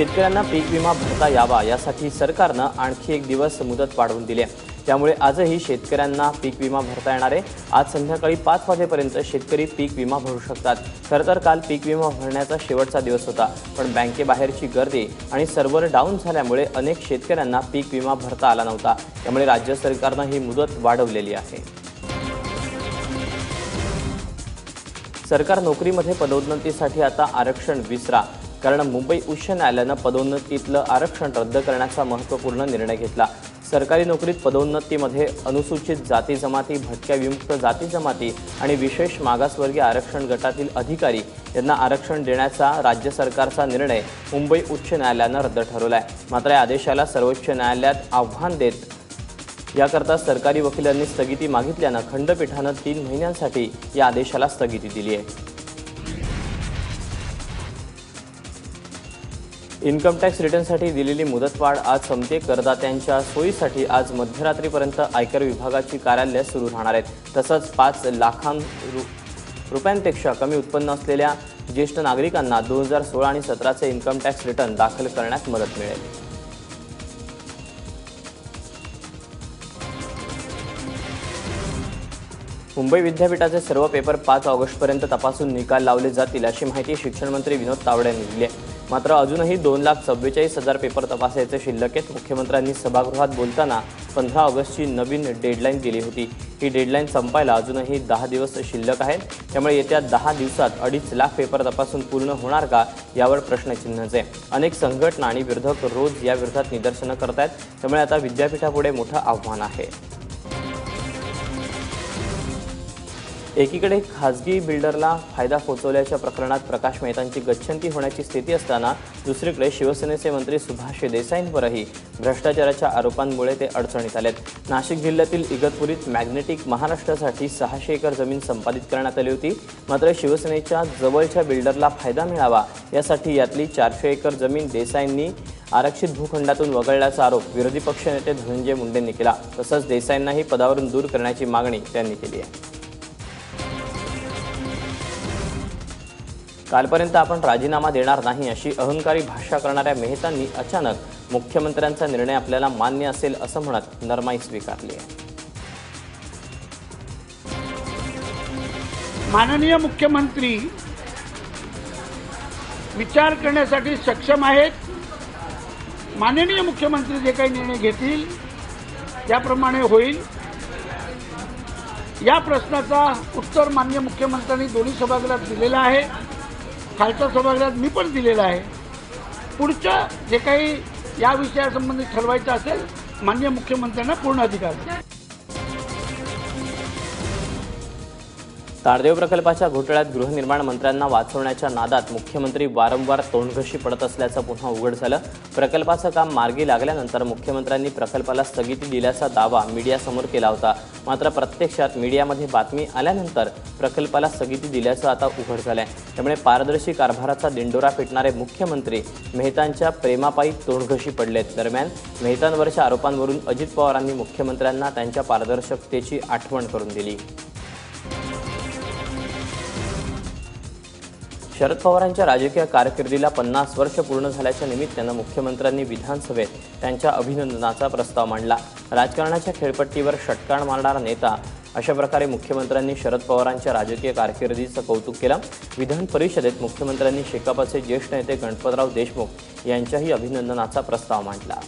शेतकऱ्यांना पीक विमा भरता यावा यासाठी सरकारनं आणखी एक दिवस मुदत वाढवून दिली आहे. त्यामुळे आजही शेतकऱ्यांना पीक विमा भरता येणार आहे. आज संध्याकाळी पाच वाजेपर्यंत शेतकरी पीक विमा भरू शकतात. खरं तर काल पीक विमा भरण्याचा शेवटचा दिवस होता. पण बँकेबाहेरची गर्दी आणि सर्व्हर डाऊन झाल्यामुळे अनेक शेतकऱ्यांना पीक विमा भरता आला नव्हता. त्यामुळे राज्य सरकारनं ही मुदत वाढवलेली आहे. सरकार नोकरीमध्ये पदोन्नतीसाठी आता आरक्षण विसरा. कारण मुंबई उच्च न्यायालयानं पदोन्नतीतलं आरक्षण रद्द करण्याचा महत्त्वपूर्ण निर्णय घेतला. सरकारी नोकरीत पदोन्नतीमध्ये अनुसूचित जाती जमाती भटक्या विमुक्त जाती जमाती आणि विशेष मागासवर्गीय आरक्षण गटातील अधिकारी यांना आरक्षण देण्याचा राज्य सरकारचा निर्णय मुंबई उच्च न्यायालयानं रद्द ठरवला आहे मात्र या आदेशाला सर्वोच्च न्यायालयात आव्हान देत याकरता सरकारी वकिलांनी स्थगिती मागितल्यानं खंडपीठानं तीन महिन्यांसाठी या आदेशाला स्थगिती दिली आहे इन्कम टॅक्स रिटर्नसाठी दिलेली मुदतवाढ आज संपते. करदात्यांच्या सोयीसाठी आज मध्यरात्रीपर्यंत आयकर विभागाची कार्यालय सुरू राहणार आहेत. तसंच पाच लाखां रु रुपयांपेक्षा कमी उत्पन्न असलेल्या ज्येष्ठ नागरिकांना दोन हजार सोळा आणि सतराचे इन्कम टॅक्स रिटर्न दाखल करण्यात मदत मिळेल. मुंबई विद्यापीठाचे सर्व पेपर पाच ऑगस्टपर्यंत तपासून निकाल लावले जातील अशी माहिती शिक्षण मंत्री विनोद तावडे यांनी दिली आहे. मात्र अजूनही दोन लाख चव्वेचाळीस हजार पेपर तपासायचे शिल्लक आहेत मुख्यमंत्र्यांनी सभागृहात बोलताना पंधरा ऑगस्टची नवीन डेडलाईन दिली होती. ही डेडलाईन संपायला अजूनही दहा दिवस शिल्लक आहेत. त्यामुळे येत्या दहा दिवसात अडीच लाख पेपर तपासून पूर्ण होणार का यावर प्रश्नचिन्हच आहे. अनेक संघटना आणि विरोधक रोज या विरोधात निदर्शनं करत आहेत त्यामुळे आता विद्यापीठापुढे मोठं आव्हान आहे. एकीकडे खासगी बिल्डरला फायदा पोचवल्याच्या प्रकरणात प्रकाश मेहतांची गच्छंती होण्याची स्थिती असताना दुसरीकडे शिवसेनेचे मंत्री सुभाष देसाईंवरही भ्रष्टाचाराच्या आरोपांमुळे ते अडचणीत आलेत. नाशिक जिल्ह्यातील इगतपुरीत मॅग्नेटिक महाराष्ट्रासाठी सहाशे एकर जमीन संपादित करण्यात आली होती. मात्र शिवसेनेच्या जवळच्या बिल्डरला फायदा मिळावा यासाठी यातली चारशे एकर जमीन देसाईंनी आरक्षित भूखंडातून वगळल्याचा आरोप विरोधी पक्षनेते धनंजय मुंडेंनी केला. तसंच देसाईंनाही पदावरून दूर करण्याची मागणी त्यांनी केली आहे. कालपर्यंत आपण राजीनामा देणार नाही अशी अहंकारी भाषा करणाऱ्या मेहतांनी अचानक मुख्यमंत्र्यांचा निर्णय आपल्याला मान्य असेल असं म्हणत नरमाई स्वीकारली आहे. माननीय मुख्यमंत्री विचार करण्यासाठी सक्षम आहेत. माननीय मुख्यमंत्री जे काही निर्णय घेतील त्याप्रमाणे होईल. या प्रश्नाचा उत्तर मान्य मुख्यमंत्र्यांनी दोन्ही सभागृहात दिलेला आहे. खालच्या सभागृहात मी पण दिलेला आहे. पुढच्या जे काही या विषयासंबंधी ठरवायचं असेल मान्य मुख्यमंत्र्यांना पूर्ण अधिकार. आहे. तारदेव प्रकल्पाच्या घोटाळ्यात गृहनिर्माण मंत्र्यांना वाचवण्याच्या नादात मुख्यमंत्री वारंवार तोंडघशी पडत असल्याचं पुन्हा उघड झालं. प्रकल्पाचं काम मार्गी लागल्यानंतर मुख्यमंत्र्यांनी प्रकल्पाला स्थगिती दिल्याचा दावा मीडियासमोर केला होता. मात्र प्रत्यक्षात मीडियामध्ये बातमी आल्यानंतर प्रकल्पाला स्थगिती दिल्याचं आता उघड झालंय. त्यामुळे पारदर्शी कारभाराचा दिंडोरा पिटणारे मुख्यमंत्री मेहतांच्या प्रेमापायी तोंडघशी पडलेत. दरम्यान मेहतांवरच्या आरोपांवरून अजित पवारांनी मुख्यमंत्र्यांना त्यांच्या पारदर्शकतेची आठवण करून दिली. शरद पवारांच्या राजकीय कारकिर्दीला पन्नास वर्ष पूर्ण झाल्याच्या निमित्तानं मुख्यमंत्र्यांनी विधानसभेत त्यांच्या अभिनंदनाचा प्रस्ताव मांडला. राजकारणाच्या खेळपट्टीवर षटकाण मारणारा नेता अशा प्रकारे मुख्यमंत्र्यांनी शरद पवारांच्या राजकीय कारकिर्दीचं कौतुक केलं. विधान परिषदेत मुख्यमंत्र्यांनी शेकापचे ज्येष्ठ नेते गणपतराव देशमुख यांच्याही अभिनंदनाचा प्रस्ताव मांडला.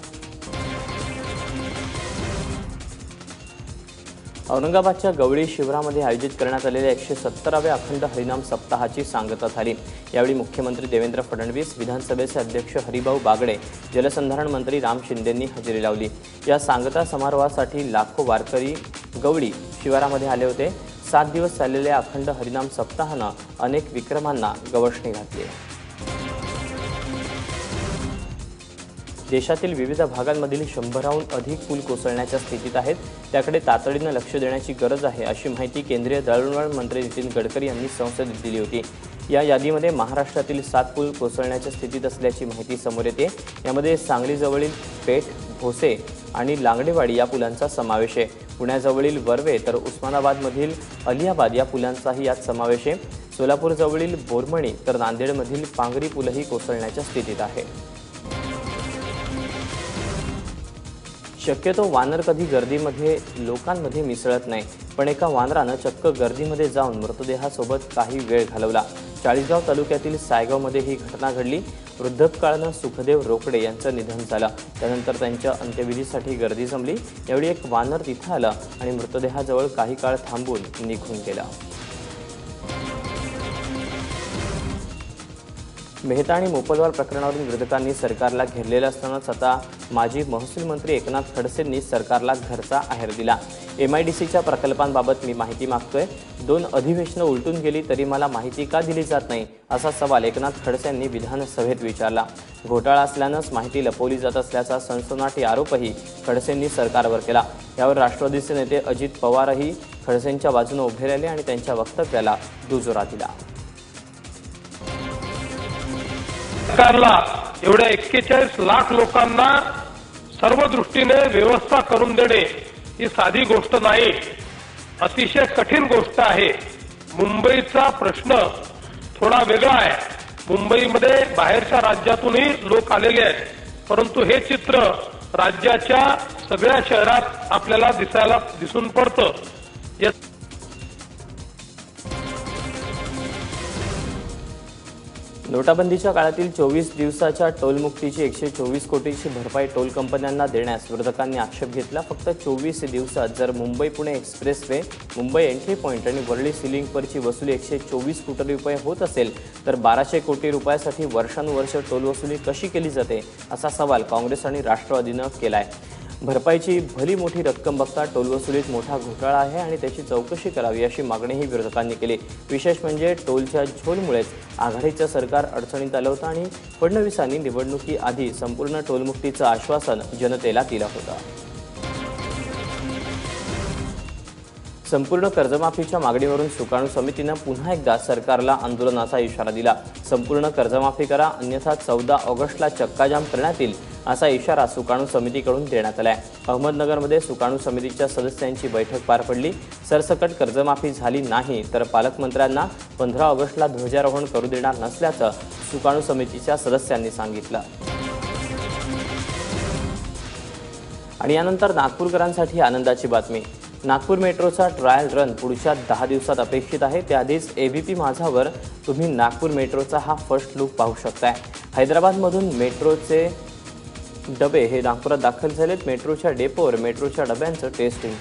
औरंगाबादच्या गवळी शिबिरामध्ये आयोजित करण्यात आलेल्या एकशे सत्तराव्या अखंड हरिनाम सप्ताहाची सांगता झाली. यावेळी मुख्यमंत्री देवेंद्र फडणवीस विधानसभेचे अध्यक्ष हरिभाऊ बागडे जलसंधारण मंत्री राम शिंदेंनी हजेरी लावली. या सांगता समारोहासाठी लाखो वारकरी गवळी शिवारामध्ये आले होते. सात दिवस चाललेल्या अखंड हरिनाम सप्ताहानं अनेक विक्रमांना गवसणी घातली. देशातील विविध भागांमधील शंभराहून अधिक पूल कोसळण्याच्या स्थितीत आहेत. त्याकडे तातडीनं लक्ष देण्याची गरज आहे अशी माहिती केंद्रीय दळणवळण मंत्री नितीन गडकरी यांनी संसदेत दिली होती. या यादीमध्ये महाराष्ट्रातील सात पूल कोसळण्याच्या स्थितीत असल्याची माहिती समोर येते. यामध्ये सांगलीजवळील पेठ भोसे आणि लांगडेवाडी या पुलांचा समावेश आहे. पुण्याजवळील वर्वे तर उस्मानाबादमधील अलियाबाद या पुलांचाही यात समावेश आहे. सोलापूरजवळील बोरमणी तर नांदेडमधील पांगरी पूलही कोसळण्याच्या स्थितीत आहे. शक्यतो वानर कधी गर्दीमध्ये लोकांमध्ये मिसळत नाही. पण एका वानरानं चक्क गर्दीमध्ये जाऊन मृतदेहासोबत काही वेळ घालवला. चाळीसगाव तालुक्यातील सायगावमध्ये ही घटना घडली. वृद्धकाळानं सुखदेव रोकडे यांचं निधन झालं. त्यानंतर त्यांच्या अंत्यविधीसाठी गर्दी जमली. यावेळी एक वानर तिथं आलं आणि मृतदेहाजवळ काही काळ थांबून निघून गेला. मेहता आणि मोपलवार प्रकरणावरून विरोधकांनी सरकारला घेरलेलं असतानाच आता माजी महसूल मंत्री एकनाथ खडसेंनी सरकारला घरचा आहेर दिला. एम आय डी सीच्या प्रकल्पांबाबत मी माहिती मागतोय. दोन अधिवेशनं उलटून गेली तरी मला माहिती का दिली जात नाही? असा सवाल एकनाथ खडसेंनी विधानसभेत विचारला. घोटाळा असल्यानंच माहिती लपवली जात असल्याचा सनसनाटी आरोपही खडसेंनी सरकारवर केला. यावर राष्ट्रवादीचे नेते अजित पवारही खडसेंच्या बाजूने उभे राहिले आणि त्यांच्या वक्तव्याला दुजोरा दिला. सरकारला एवढ्या एक्केचाळीस लाख लोकांना सर्व दृष्टीने व्यवस्था करून देणे ही साधी गोष्ट नाही. अतिशय कठीण गोष्ट आहे. मुंबईचा प्रश्न थोडा वेगळा आहे. मुंबईमध्ये बाहेरच्या राज्यातूनही लोक आलेले आहेत. परंतु हे चित्र राज्याच्या सगळ्या शहरात आपल्याला दिसायला दिसून पडतं. नोटाबंदीच्या काळातील चोवीस दिवसाच्या टोलमुक्तीची एकशे चोवीस कोटीची भरपाई टोल कंपन्यांना देण्यास विरोधकांनी आक्षेप घेतला. फक्त चोवीस दिवसात जर Mumbai Pune expressway Mumbai entry point आणि वरळी सिलिंगवरची वसुली एकशे चोवीस कोटी रुपये होत असेल तर बाराशे कोटी रुपयासाठी वर्षानुवर्ष टोल वसुली कशी केली जाते असा सवाल काँग्रेस आणि राष्ट्रवादीनं केला आहे भरपाईची भली मोठी रक्कम बघता टोलवसुलीत मोठा घोटाळा आहे आणि त्याची चौकशी करावी अशी मागणीही विरोधकांनी केली. विशेष म्हणजे टोलच्या झोलमुळेच आघाडीचं सरकार अडचणीत आलं होतं आणि फडणवीसांनी निवडणुकीआधी संपूर्ण टोलमुक्तीचं आश्वासन जनतेला दिलं होतं. संपूर्ण कर्जमाफीच्या मागणीवरून सुकाणू समितीनं पुन्हा एकदा सरकारला आंदोलनाचा इशारा दिला. संपूर्ण कर्जमाफी करा अन्यथा चौदा ऑगस्टला चक्काजाम करण्यात येईल असा इशारा सुकाणू समितीकडून देण्यात आलाय. अहमदनगरमध्ये सुकाणू समितीच्या सदस्यांची बैठक पार पडली. सरसकट कर्जमाफी झाली नाही तर पालकमंत्र्यांना पंधरा ऑगस्टला ध्वजारोहण करू देणार नसल्याचं सुकाणू समितीच्या सदस्यांनी सांगितलं. आणि यानंतर नागपूरकरांसाठी आनंदाची बातमी. नागपूर मेट्रोचा ट्रायल रन पुढच्या दहा दिवसात अपेक्षित आहे. त्याआधीच पी माझावर तुम्ही नागपूर मेट्रोचा हा फर्स्ट लुक पाहू शकताय. हैदराबादमधून मेट्रोचे डबे हे नागपुरात दाखल झालेत. मेट्रोच्या डेपोवर मेट्रोच्या डब्यांचं टेस्टिंग